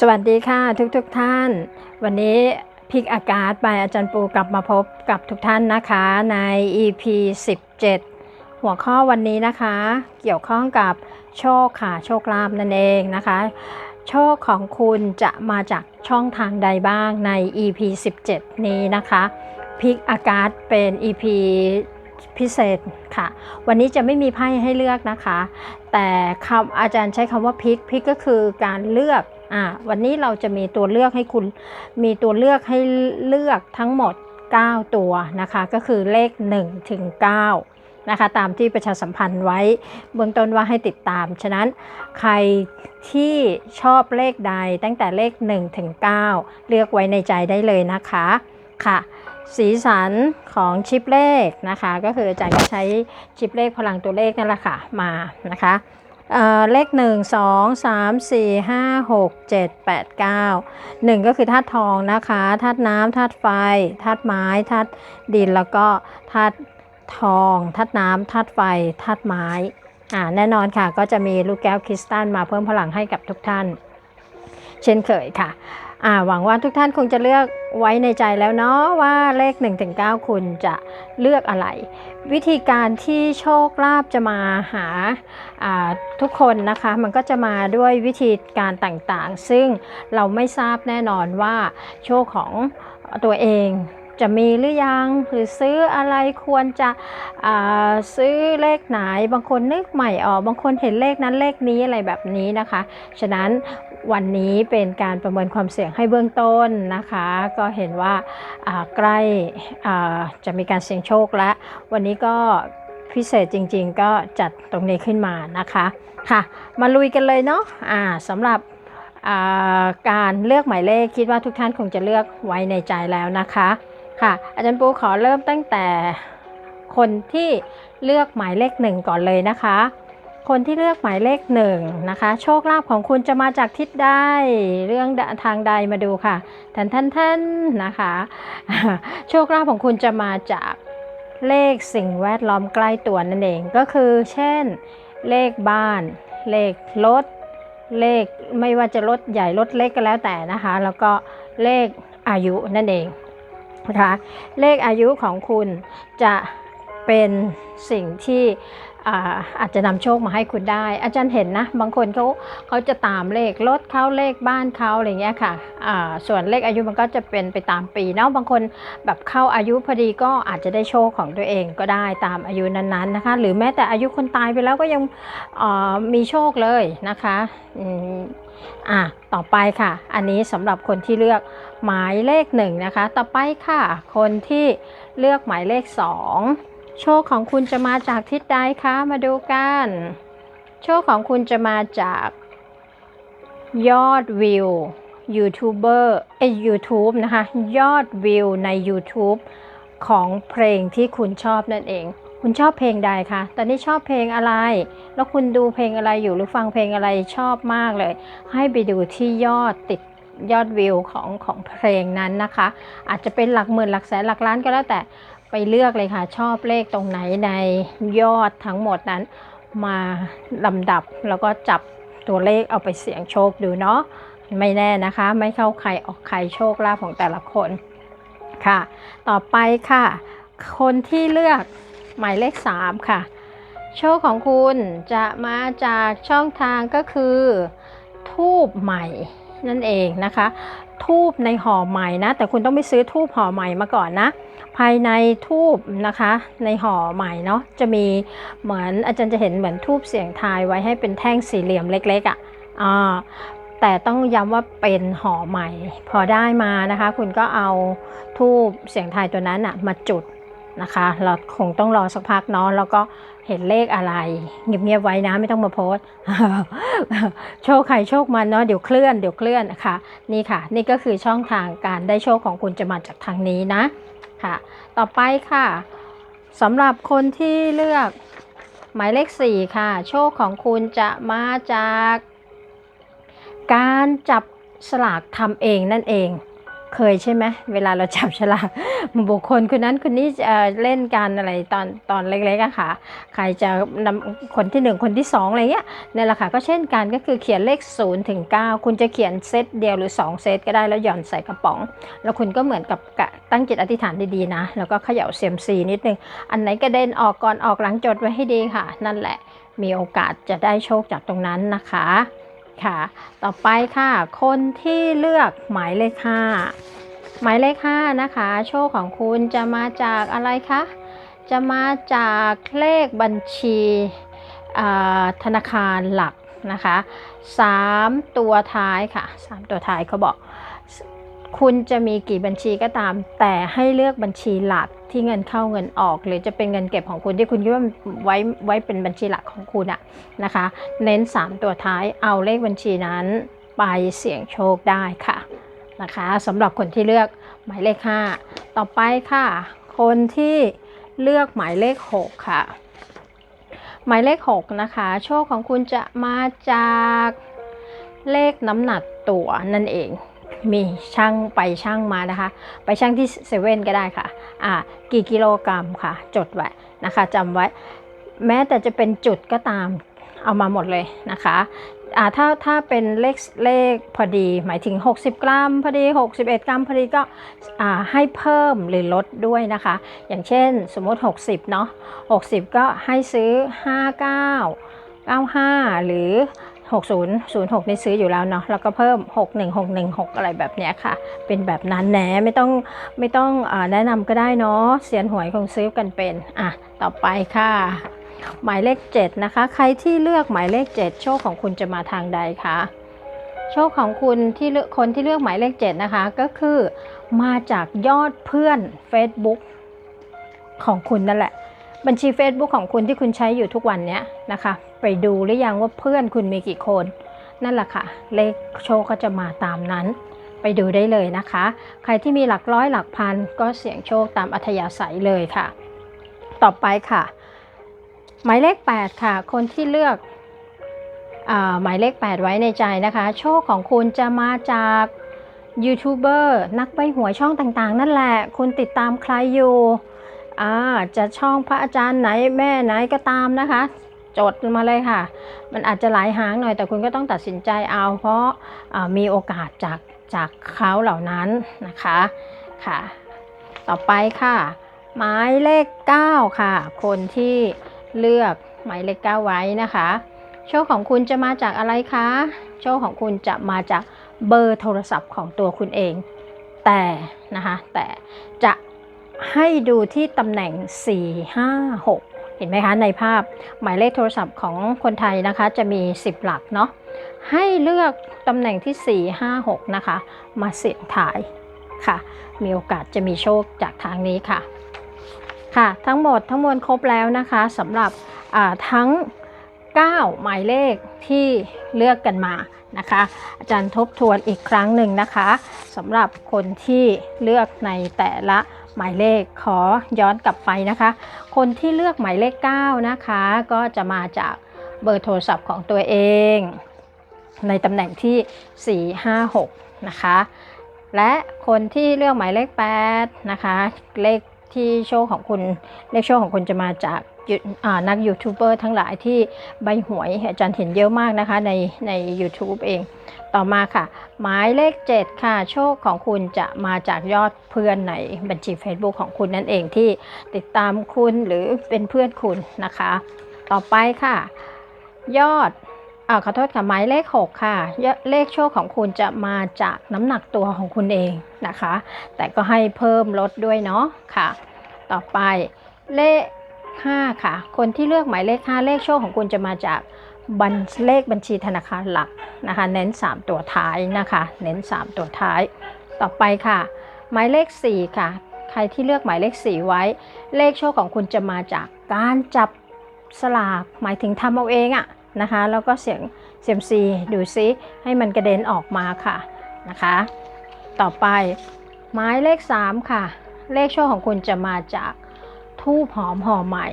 สวัสดีค่ะทุกทุกท่าน วันนี้พิกอากาศไปอาจารย์ปูกลับมาพบกับทุกท่านนะคะใน EP 17 หัวข้อวันนี้นะคะ เกี่ยวข้องกับโชคค่ะโชคลาภนั่นเองนะคะ โชคของคุณจะมาจากช่องทางใดบ้างใน EP 17 นี้นะคะพิกอากาศเป็น EP พิเศษค่ะ วันนี้จะไม่มีไพ่ให้เลือกนะคะ แต่คำอาจารย์ใช้คำว่าพิกพิกก็คือการเลือก อ่าวันนี้เราจะมีตัวเลือกให้คุณมีตัวเลือกให้เลือกทั้งหมด 9 ตัวนะคะ ก็คือเลข1ถึง9นะคะ ตามที่ประชาสัมพันธ์ไว้ เบื้องต้นว่าให้ติดตาม ฉะนั้นใครที่ชอบเลขใดตั้งแต่เลข1ถึง9เลือกไว้ในใจได้เลยนะคะค่ะสีสันของชิปเลขนะคะ ก็คืออาจารย์ก็ใช้ชิปเลขพลังตัวเลขนั่นแหละค่ะมานะคะ เอ่อเลข 1 2 3 4 5 6 7 8 9 1 ก็คือธาตุทองนะคะธาตุน้ำธาตุไฟธาตุไม้ธาตุดินแล้วก็ธาตุทองธาตุน้ำธาตุไฟธาตุไม้อ่าแน่นอนค่ะก็จะมีลูกแก้วคริสตัลมาเพิ่มพลังให้กับทุกท่าน เช่นเคยค่ะ หวังว่าทุกท่านคงจะเลือกไว้ในใจแล้วเนาะว่าเลข 1-9 คุณจะเลือกอะไร วิธีการที่โชคลาภจะมาหาาทุกคนนะคะ มันก็จะมาด้วยวิธีการต่างๆ ซึ่งเราไม่ทราบแน่นอนว่าโชคของตัวเอง จะมีหรือยัง หรือซื้ออะไรควรจะซื้อเลขไหน บางคนนึกใหม่ออก บางคนเห็นเลขนั้นเลขนี้อะไรแบบนี้นะคะ ฉะนั้นวันนี้เป็นการประเมินความเสี่ยงให้เบื้องต้นนะคะ ก็เห็นว่าใกล้จะมีการเสี่ยงโชคและวันนี้ก็พิเศษจริงๆ ก็จัดตรงนี้ขึ้นมานะคะค่ะ มาลุยกันเลยเนาะอ่าสำหรับการเลือกหมายเลขคิดว่าทุกท่านคงจะเลือกไว้ในใจแล้วนะคะ ค่ะ อาจารย์ปูขอเริ่มตั้งแต่คนที่เลือกหมายเลขหนึ่งก่อนเลยนะคะ คนที่เลือกหมายเลขหนึ่งนะคะ โชคลาภของคุณจะมาจากทิศใดเรื่องทางใดมาดูค่ะท่านท่านท่านนะคะ โชคลาภของคุณจะมาจากเลขสิ่งแวดล้อมใกล้ตัวนั่นเองก็คือ เช่น เลขบ้าน เลขรถ เลขไม่ว่าจะรถใหญ่รถเล็กก็แล้วแต่นะคะ แล้วก็เลขอายุนั่นเอง นะคะเลขอายุของคุณจะเป็นสิ่งที่ อาอาจจะนำโชคมาให้คุณได้ อาจารย์เห็นนะ บางคนเขาเขาจะตามเลขรถเขาเลขบ้านเขาอะไรเงี้ยค่ะส่วนเลขอายุมันก็จะเป็นไปตามปีเนาะบางคนแบบเข้าอายุพอดีก็อาจจะได้โชคของตัวเองก็ได้ตามอายุนั้นๆนะคะ หรือแม้แต่อายุคนตายไปแล้วก็ยังมีโชคเลยนะคะอะต่อไปค่ะ อันนี้สำหรับคนที่เลือกหมายเลขหนึ่งนะคะ ต่อไปค่ะ คนที่เลือกหมายเลขสอง โชคของคุณจะมาจากทิศใดคะมาดูกัน โชคของคุณจะมาจาก ยอดวิวยูทูบเบอร์เอ้ยูทูบนะคะ ยอดวิวใน YouTube ของเพลงที่คุณชอบนั่นเอง คุณชอบเพลงใดคะตอนนี้ชอบเพลงอะไร แล้วคุณดูเพลงอะไรอยู่หรือฟังเพลงอะไรชอบมากเลย ให้ไปดูที่ยอดติดยอดวิวของของเพลงนั้นนะคะ อาจจะเป็นหลักหมื่นหลักแสนหลักล้านก็แล้วแต่ ไปเลือกเลยค่ะ ชอบเลขตรงไหนในยอดทั้งหมดนั้น มาลำดับแล้วก็จับตัวเลขเอาไปเสี่ยงโชคดูเนาะไม่แน่นะคะ ไม่เข้าใครออกใครโชคลาภของแต่ละคนค่ะ ต่อไปค่ะ คนที่เลือกหมายเลข 3 ค่ะ โชคของคุณจะมาจากช่องทางก็คือ ทูบใหม่นั่นเองนะคะ ทูบในห่อใหม่นะ แต่คุณต้องไปซื้อทูบห่อใหม่มาก่อนนะ ภายในทูบนะคะ ในห่อใหม่เนาะจะมีเหมือนอาจารย์จะเห็นเหมือนทูบเสียงทายไว้ให้เป็นแท่งสี่เหลี่ยมเล็กๆอะ่ะอ่าแต่ต้องย้ำว่าเป็นห่อใหม่ พอได้มานะคะ คุณก็เอาทูบเสียงทายตัวนั้นอะมาจุดนะคะ เราคงต้องรอสักพักเนาะแล้วก็เห็นเลขอะไร เงียบๆไว้นะไม่ต้องมาโพสโชคใครโชคมันเนาะเดี๋ยวเคลื่อนเดี๋ยวเคลื่อนนะคะนี่ค่ะ นี่ก็คือช่องทางการได้โชคของคุณจะมาจากทางนี้นะ ค่ะ ต่อไปค่ะสำหรับคนที่เลือกหมายเลข 4 ค่ะ โชคของคุณจะมาจาก การจับสลากทำเองนั่นเอง เคยใช่ไหมเวลาเราจับฉลากบุคคลคนนั้นคนนี้เล่นกันอะไรตอนตอนเล็กๆอะค่ะ ใครจะนำคนที่หนึ่งคนที่สองอะไรเงี้ยนี่แหละค่ะก็เช่นกันก็คือเขียนเลข0ูนย์ถึงเคุณจะเขียนเซตเดียวหรือ 2 เซตก็ได้แล้วหย่อนใส่กระป๋อง แล้วคุณก็เหมือนกับตั้งจิตอธิษฐานดีๆนะ แล้วก็เขย่าเซียมซีนิดนึง อันไหนกระเด็นออกก่อนออกหลังจดไว้ให้ดีค่ะ นั่นแหละมีโอกาสจะได้โชคจากตรงนั้นนะคะ ค่ะ ต่อไปค่ะ คนที่เลือกหมายเลขห้าหมายเลขห้านะคะ โชคของคุณจะมาจากอะไรคะ จะมาจากเลขบัญชีธนาคารหลักนะคะสามตัวท้ายค่ะสามตัวท้ายเขาบอก คุณจะมีกี่บัญชีก็ตาม แต่ให้เลือกบัญชีหลักที่เงินเข้าเงินออก หรือจะเป็นเงินเก็บของคุณที่คุณคิดว่าไว้ไว้เป็นบัญชีหลักของคุณอะนะคะ เน้น 3 ตัวท้ายเอาเลขบัญชีนั้น ไปเสี่ยงโชคได้ค่ะนะคะสำหรับคนที่เลือกหมายเลข 5 ต่อไปค่ะ คนที่เลือกหมายเลข 6 ค่ะ หมายเลข 6 นะคะ โชคของคุณจะมาจากเลขน้ำหนักตัวนั่นเอง มีช่างไปช่างมานะคะ ไปช่างที่เซเว่นก็ได้ค่ะ อ่า กี่กิโลกรัมค่ะ จดไว้นะคะจำไว้ แม้แต่จะเป็นจุดก็ตามเอามาหมดเลยนะคะอ่าถ้าถ้าเป็นเลขเลขพอดีหมายถึง 60 กรัมพอดี 61 กรัมพอดีก็อ่าให้เพิ่มหรือลดด้วยนะคะ อย่างเช่นสมมติ 60 เนาะ60 ก็ให้ซื้อ 59 95 หรือ 6006นี่ซื้ออยู่แล้วเนาะแล้วก็เพิ่ม 61616 อะไรแบบเนี้ยค่ะ เป็นแบบนั้นแหนไม่ต้องไม่ต้องอแนะนำก็ได้เนาะเสียนหวยคงซื้อกันเป็นอะต่อไปค่ะ หมายเลข 7 นะคะ ใครที่เลือกหมายเลข 7 โชคของคุณจะมาทางใดคะโชคของคุณที่เลือกคนที่เลือกหมายเลข 7 นะคะ ก็คือมาจากยอดเพื่อน Facebook ของคุณนั่นแหละ บัญชี Facebook ของคุณที่คุณใช้อยู่ทุกวันเนี้ยนะคะ ไปดูหรือยังว่าเพื่อนคุณมีกี่คน นั่นแหละค่ะ เลขโชคก็จะมาตามนั้น ไปดูได้เลยนะคะ ใครที่มีหลักร้อยหลักพันก็เสี่ยงโชคตามอัธยาศัยเลยค่ะ ต่อไปค่ะ หมายเลข 8 ค่ะ คนที่เลือกอหมายเลข 8 ไว้ในใจนะคะ โชคของคุณจะมาจากยูทูบเบอร์นักใบหัวช่องต่างๆ นั่นแหละ คุณติดตามใครอยู่ อ่าจะช่องพระอาจารย์ไหนแม่ไหนก็ตามนะคะ จดมาเลยค่ะ มันอาจจะหลายหางหน่อยแต่คุณก็ต้องตัดสินใจเอา เพราะอ่ามีโอกาสจากจากเขาเหล่านั้นนะคะค่ะ ต่อไปค่ะ หมายเลข 9 ค่ะ คนที่เลือกหมายเลข 9 ไว้นะคะ โชคของคุณจะมาจากอะไรคะโชคของคุณจะมาจากเบอร์โทรศัพท์ของตัวคุณเอง แต่นะคะแต่จะ ให้ดูที่ตำแหน่ง 4 5 6 เห็นไหมคะ ในภาพหมายเลขโทรศัพท์ของคนไทยนะคะ จะมี 10 หลักเนาะให้เลือกตำแหน่งที่ 4 5 6 นะคะ มาเสี่ยงทายค่ะ มีโอกาสจะมีโชคจากทางนี้ค่ะ ค่ะทั้งหมดทั้งมวลครบแล้วนะคะสำหรับทั้ง 9 หมายเลขที่เลือกกันมานะคะ อาจารย์ทบทวนอีกครั้งหนึ่งนะคะสำหรับคนที่เลือกในแต่ละ หมายเลขขอย้อนกลับไปนะคะ คนที่เลือกหมายเลข 9 นะคะ ก็จะมาจากเบอร์โทรศัพท์ของตัวเอง ในตำแหน่งที่ 4 5 6 นะคะ และคนที่เลือกหมายเลข 8 นะคะ เลขที่โชคของคุณเลขโชคของคุณจะมาจาก นักยูทูบเบอร์ทั้งหลายที่ใบหวยอาจารย์เห็นเยอะมากนะคะในใน YouTube เอง ต่อมาค่ะ หมายเลข 7 ค่ะ โชคของคุณจะมาจากยอดเพื่อนในบัญชี Facebook ของคุณนั่นเองที่ติดตามคุณหรือเป็นเพื่อนคุณนะคะ ต่อไปค่ะ ยอดอ่าขอโทษค่ะหมายเลข 6 ค่ะ เลขโชคของคุณจะมาจากน้ำหนักตัวของคุณเองนะคะ แต่ก็ให้เพิ่มลดด้วยเนาะค่ะ ต่อไปเลข 5 ค่ะ คนที่เลือกหมายเลข 5 เลขโชคของคุณจะมาจากบัญเลขบัญชีธนาคารหลักนะคะ เน้น 3 ตัวท้ายนะคะ เน้น 3 ตัวท้าย ต่อไปค่ะ หมายเลข 4 ค่ะ ใครที่เลือกหมายเลข 4 ไว้ เลขโชคของคุณจะมาจากการจับสลากหมายถึงทำเอาเองอะนะคะ แล้วก็เสียงเซียมซีดูซิให้มันกระเด็นออกมาค่ะนะคะ ต่อไปหมายเลข 3 ค่ะ เลขโชคของคุณจะมาจาก ทูบหอมห่อใหม่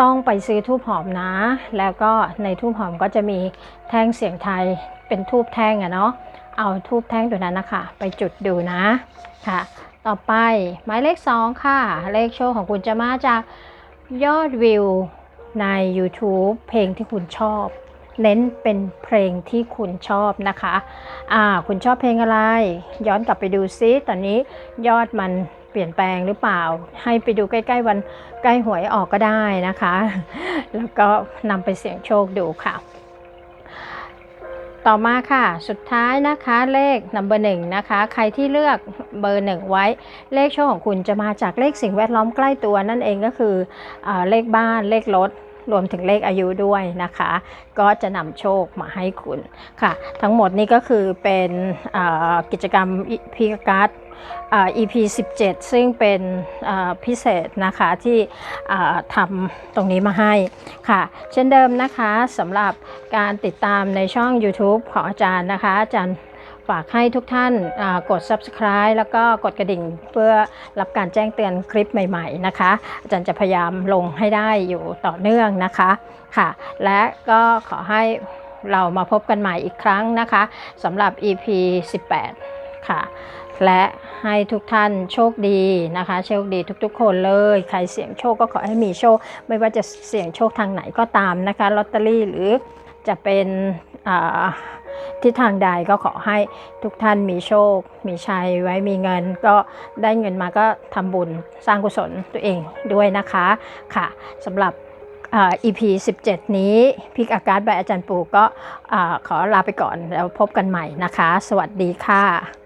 ต้องไปซื้อทูบหอมนะ แล้วก็ในทูบหอมก็จะมีแท่งเสียงไทยเป็นทูบแท่งอะเนาะเอาทูบแท่งตัวนั้นนะคะไปจุดดูนะค่ะ ต่อไปหมายเลข 2 ค่ะ เลขโชคของคุณจะมาจากยอดวิวใน YouTube เพลงที่คุณชอบ เน้นเป็นเพลงที่คุณชอบนะคะ อ่า คุณชอบเพลงอะไร ย้อนกลับไปดูซิ ตอนนี้ยอดมัน เปลี่ยนแปลงหรือเปล่า ให้ไปดูใกล้ ๆ วันใกล้หวยออกก็ได้นะคะ แล้วก็นำไปเสี่ยงโชคดูค่ะ ต่อมาค่ะ สุดท้ายนะคะเลขนัมเบอร์หนึ่งนะคะ ใครที่เลือกเบอร์หนึ่งไว้ เลขโชคของคุณจะมาจากเลขสิ่งแวดล้อมใกล้ตัวนั่นเองก็คืออเลขบ้านเลขรถ รวมถึงเลขอายุด้วยนะคะ ก็จะนำโชคมาให้คุณค่ะ ทั้งหมดนี้ก็คือเป็นกิจกรรมพิกการ์ด EP 17 ซึ่งเป็นพิเศษนะคะที่ทำตรงนี้มาให้ค่ะ เช่นเดิมนะคะสำหรับการติดตามในช่อง YouTube ของอาจารย์นะคะอาจารย์ ฝากให้ทุกท่านกด Subscribe แล้วก็กดกระดิ่งเพื่อรับการแจ้งเตือนคลิปใหม่ ๆนะคะ อาจารย์จะพยายามลงให้ได้อยู่ต่อเนื่องนะคะค่ะ และก็ขอให้เรามาพบกันใหม่อีกครั้งนะคะสำหรับ EP 18 ค่ะ และให้ทุกท่านโชคดีนะคะ โชคดีทุกๆ คนเลย ใครเสี่ยงโชคก็ขอให้มีโชค ไม่ว่าจะเสี่ยงโชคทางไหนก็ตามนะคะลอตเตอรี่หรือจะเป็นอ่า ทิศทางใดก็ขอให้ทุกท่านมีโชค มีชัยไว้มีเงิน ก็ได้เงินมาก็ทำบุญสร้างกุศลตัวเองด้วยนะคะค่ะสำหรับอ่า EP 17 นี้พิกอากาศบอาจารย์ปูก็อ่าขอลาไปก่อนแล้วพบกันใหม่นะคะ สวัสดีค่ะ